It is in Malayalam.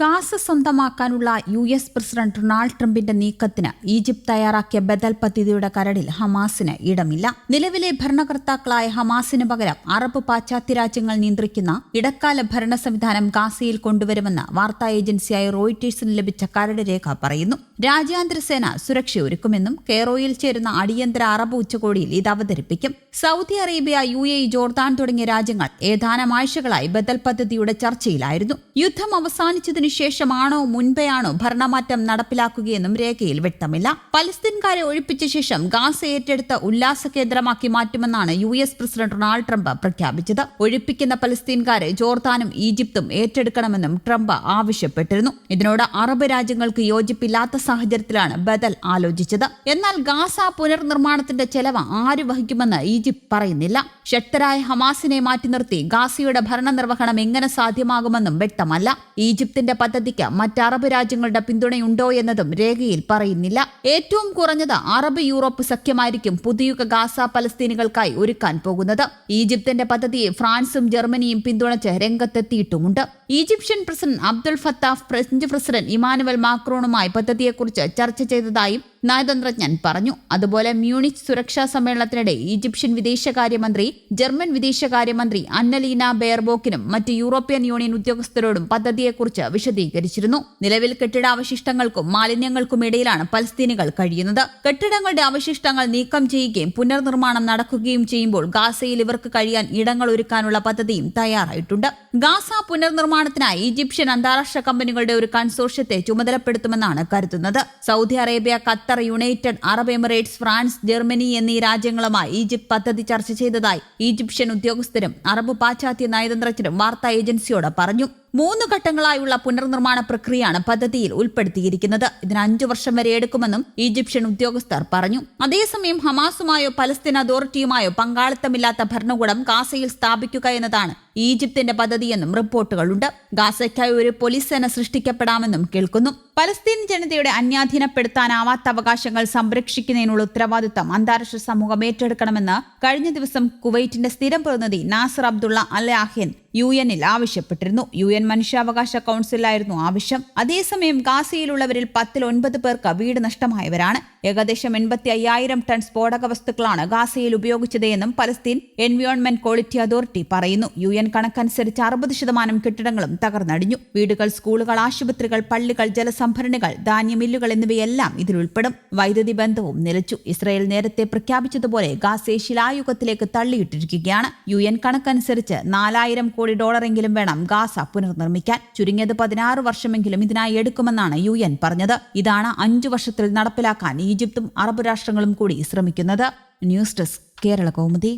ഗാസ സ്വന്തമാക്കാനുള്ള യു എസ് പ്രസിഡന്റ് ഡൊണാൾഡ് ട്രംപിന്റെ നീക്കത്തിന് ഈജിപ്ത് തയ്യാറാക്കിയ ബദൽ പദ്ധതിയുടെ കരടിൽ ഹമാസിന് ഇടമില്ല. നിലവിലെ ഭരണകർത്താക്കളായ ഹമാസിന് പകരം അറബ് പാശ്ചാത്യ രാജ്യങ്ങൾ നിയന്ത്രിക്കുന്ന ഇടക്കാല ഭരണ സംവിധാനം ഗാസയിൽ കൊണ്ടുവരുമെന്ന് വാർത്താ ഏജൻസിയായ റോയിറ്റേഴ്സിന് ലഭിച്ച കരട് രേഖ പറയുന്നു. രാജ്യാന്തര സേന സുരക്ഷ ഒരുക്കുമെന്നും കെയറോയിൽ ചേരുന്ന അടിയന്തര അറബ് ഉച്ചകോടിയിൽ ഇത് അവതരിപ്പിക്കും. Saudi Arabia U A Jordan തുടങ്ങിയ രാജ്യങ്ങൾ ഏതാനും ആഴ്ചകളായി ബദൽ പദ്ധതിയുടെ ചർച്ചയിലായിരുന്നു. യുദ്ധം അവസാനിച്ചതിനു ശേഷമാണോ മുൻപെയാണോ ഭരണമാറ്റം നടപ്പിലാക്കുകയെന്നും രേഖയിൽ വ്യക്തമില്ല. പലസ്തീൻകാരെ ഒഴിപ്പിച്ച ശേഷം ഗാസ ഏറ്റെടുത്ത ഉല്ലാസ കേന്ദ്രമാക്കി മാറ്റുമെന്നാണ് U S president Donald Trump പ്രഖ്യാപിച്ചത്. ഒഴിപ്പിക്കുന്ന പലസ്തീൻകാരെ ജോർദാനും ഈജിപ്തും ഏറ്റെടുക്കണമെന്നും ട്രംപ് ആവശ്യപ്പെട്ടിരുന്നു. ഇതിനോട് അറബ് രാജ്യങ്ങൾക്ക് യോജിപ്പില്ലാത്ത സാഹചര്യത്തിലാണ് ബദൽ ആലോചിച്ചത്. എന്നാൽ ഗാസ പുനർനിർമ്മാണത്തിന്റെ ചെലവ് ആര് വഹിക്കുമെന്ന് ഈജിപ്ത് പറയുന്നില്ല. ശക്തരായ ഹമാസിനെ മാറ്റി നിർത്തി ഗാസയുടെ ഭരണനിർവഹണം എങ്ങനെ സാധ്യമാകുമെന്നും വ്യക്തമല്ല. ഈജിപ്തിന്റെ പദ്ധതിക്ക് മറ്റ് അറബ് രാജ്യങ്ങളുടെ പിന്തുണയുണ്ടോ എന്നതും രേഖയിൽ പറയുന്നില്ല. ഏറ്റവും കുറഞ്ഞത് അറബ് യൂറോപ്പ് സഖ്യമായിരിക്കും പുതിയുഗ ഗാസ പലസ്തീനുകൾക്കായി ഒരുക്കാൻ പോകുന്നത്. ഈജിപ്തിന്റെ പദ്ധതിയെ ഫ്രാൻസും ജർമ്മനിയും പിന്തുണച്ച് രംഗത്തെത്തിയിട്ടുമുണ്ട്. Egyptian president Abdul Fattah French president Emmanuel മാക്രോണുമായി പദ്ധതിയെക്കുറിച്ച് ചർച്ച ചെയ്തതായും നയതന്ത്രജ്ഞൻ പറഞ്ഞു. അതുപോലെ മ്യൂണിച്ച് സുരക്ഷാ സമ്മേളനത്തിനിടെ ഈജിപ്ഷ്യൻ വിദേശകാര്യമന്ത്രി ജർമ്മൻ വിദേശകാര്യമന്ത്രി അന്നലീന ബെയർബോക്കിനും മറ്റ് യൂറോപ്യൻ യൂണിയൻ ഉദ്യോഗസ്ഥരോടും പദ്ധതിയെക്കുറിച്ച് വിശദീകരിച്ചിരുന്നു. നിലവിൽ കെട്ടിടാവശിഷ്ടങ്ങൾക്കും മാലിന്യങ്ങൾക്കും ഇടയിലാണ് പലസ്തീനികൾ കഴിയുന്നത്. കെട്ടിടങ്ങളുടെ അവശിഷ്ടങ്ങൾ നീക്കം ചെയ്യുകയും പുനർനിർമ്മാണം നടക്കുകയും ചെയ്യുമ്പോൾ ഗാസയിൽ ഇവർക്ക് കഴിയാൻ ഇടങ്ങൾ ഒരുക്കാനുള്ള പദ്ധതിയും തയ്യാറായിട്ടുണ്ട്. ഗാസ പുനർനിർമ്മാണത്തിനായി ഈജിപ്ഷ്യൻ അന്താരാഷ്ട്ര കമ്പനികളുടെ ഒരു കൺസോർഷ്യത്തെ ചുമതലപ്പെടുത്തുമെന്നാണ് കരുതുന്നത്. Saudi Arabia Qatar United Arab Emirates France Germany എന്നീ രാജ്യങ്ങളുമായി ഈജിപ്ത് പദ്ധതി ചർച്ച ചെയ്തതായി ഈജിപ്ഷ്യൻ ഉദ്യോഗസ്ഥരും അറബ് പാശ്ചാത്യ നയതന്ത്രജ്ഞരും വാർത്താ ഏജൻസിയോട് പറഞ്ഞു. മൂന്ന് ഘട്ടങ്ങളായുള്ള പുനർനിർമ്മാണ പ്രക്രിയയാണ് പദ്ധതിയിൽ ഉൾപ്പെടുത്തിയിരിക്കുന്നത്. ഇതിന് അഞ്ചു വർഷം വരെ എടുക്കുമെന്നും ഈജിപ്ഷ്യൻ ഉദ്യോഗസ്ഥർ പറഞ്ഞു. അതേസമയം ഹമാസുമായോ പലസ്തീൻ അതോറിറ്റിയുമായോ പങ്കാളിത്തമില്ലാത്ത ഭരണകൂടം ഗാസയിൽ സ്ഥാപിക്കുക എന്നതാണ് ഈജിപ്തിന്റെ പദ്ധതിയെന്നും റിപ്പോർട്ടുകളുണ്ട്. ഗാസയ്ക്കായി ഒരു പോലീസ് സേന സൃഷ്ടിക്കപ്പെടാമെന്നും കേൾക്കുന്നു. പലസ്തീൻ ജനതയുടെ അന്യാധീനപ്പെടുത്താനാവാത്ത അവകാശങ്ങൾ സംരക്ഷിക്കുന്നതിനുള്ള ഉത്തരവാദിത്തം അന്താരാഷ്ട്ര സമൂഹം ഏറ്റെടുക്കണമെന്ന് കഴിഞ്ഞ ദിവസം കുവൈറ്റിന്റെ സ്ഥിരം പ്രതിനിധി നാസർ അബ്ദുള്ള അലാഹിൻ യു എനിൽ ആവശ്യപ്പെട്ടിരുന്നു. യു എൻ മനുഷ്യാവകാശ കൗൺസിലായിരുന്നു ആവശ്യം. അതേസമയം ഗാസയിലുള്ളവരിൽ പത്തിൽ ഒൻപത് പേർക്ക് വീട് നഷ്ടമായവരാണ്. ഏകദേശം എൺപത്തി അയ്യായിരം ടൺ സ്ഫോടക വസ്തുക്കളാണ് ഗാസയിൽ ഉപയോഗിച്ചതെന്നും പലസ്തീൻ എൻവയോൺമെന്റ് ക്വാളിറ്റി അതോറിറ്റി പറയുന്നു. യു എൻ കണക്കനുസരിച്ച് അറുപത് ശതമാനം കെട്ടിടങ്ങളും തകർന്നടിഞ്ഞു. വീടുകൾ സ്കൂളുകൾ ആശുപത്രികൾ പള്ളികൾ ജലസംഭരണികൾ ധാന്യമില്ലുകൾ എന്നിവയെല്ലാം ഇതിലുൾപ്പെടും വൈദ്യുതി ബന്ധവും നിലച്ചു. ഇസ്രയേൽ നേരത്തെ പ്രഖ്യാപിച്ചതുപോലെ ഗാസയെ ശിലായുഗത്തിലേക്ക് തള്ളിയിട്ടിരിക്കുകയാണ്. യു എൻ കണക്കനുസരിച്ച് നാലായിരം കോടി ഡോളറെങ്കിലും വേണം ഗാസ പുനർനിർമ്മിക്കാൻ. ചുരുങ്ങിയത് പതിനാറ് വർഷമെങ്കിലും ഇതിനായി എടുക്കുമെന്നാണ് യു എൻ പറഞ്ഞത്. ഇതാണ് അഞ്ചു വർഷത്തിൽ നടപ്പിലാക്കാൻ ഈജിപ്തും അറബ് രാഷ്ട്രങ്ങളും കൂടി ശ്രമിക്കുന്നത്. News desk Kerala Kaumudi.